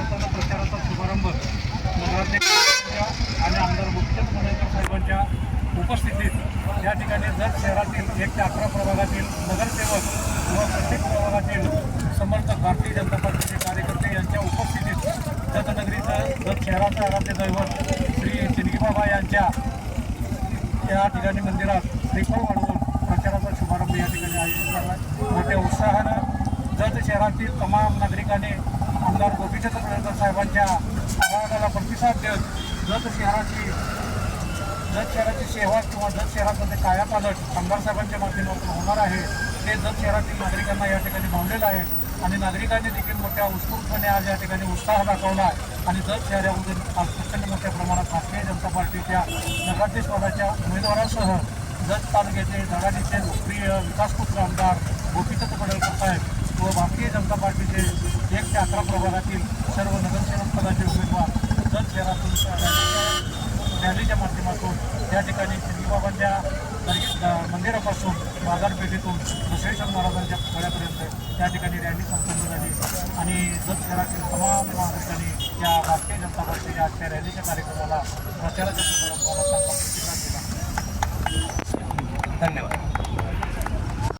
खऱ्या प्रचाराचा शुभारंभ नगराध्यक्षांच्या आणि आमदार मुख्यमंत्री मुंबईकर साहेबांच्या उपस्थितीत या ठिकाणी जर शहरातील एक ते अकरा प्रभागातील नगरसेवक व प्रत्येक प्रभागातील समर्थक भारतीय जनता पार्टीचे कार्यकर्ते यांच्या उपस्थितीत जतनगरीचं दत्त शहराचं आराध्य दैवत श्री चिनगीबाबा यांच्या या ठिकाणी मंदिरात श्रीफळ वाढवून प्रचाराचा शुभारंभ या ठिकाणी आयोजित करणार मोठ्या उत्साहानं जत शहरातील तमाम नागरिकांनी आमदार गोपीचंद्र पडळकर साहेबांच्या आवाहनाला प्रतिसाद देत जत शहराची जत शहराची सेवा किंवा जत शहरामध्ये कायापालट आमदार साहेबांच्या माध्यमातून होणार आहे. ते जत शहरातील नागरिकांना या ठिकाणी भावलेलं आहे आणि नागरिकांनी देखील मोठ्या उत्स्फूर्तपणे आज या ठिकाणी उत्साह दाखवला आहे. आणि जत शहरामधून आज प्रचंड मोठ्या प्रमाणात भारतीय जनता पार्टीच्या नगराध्यक्षपदाच्या उमेदवारासह जत तालुक्याचे धडाडीचे लोकप्रिय विकासपुत्र आमदार गोपीचंद पडळकर साहेब व भारतीय जनता पार्टीचे एक ते अकरा प्रभागातील सर्व नगरसेवक पदाचे उमेदवार जत शहरातून रॅलीच्या- माध्यमातून या ठिकाणी शिंदीबाबांच्या मंदिरापासून बाजारपेठेतून बसवेश्वर महाराजांच्या पुतळ्यापर्यंत त्या ठिकाणी रॅली संपन्न झाली. आणि जत शहरातील तमाम नागरिकांनी या भारतीय जनता पार्टीच्या आजच्या रॅलीच्या कार्यक्रमाला प्रचाराच्या शुभारंभाला चांगला प्रतिसाद दिला धन्यवाद.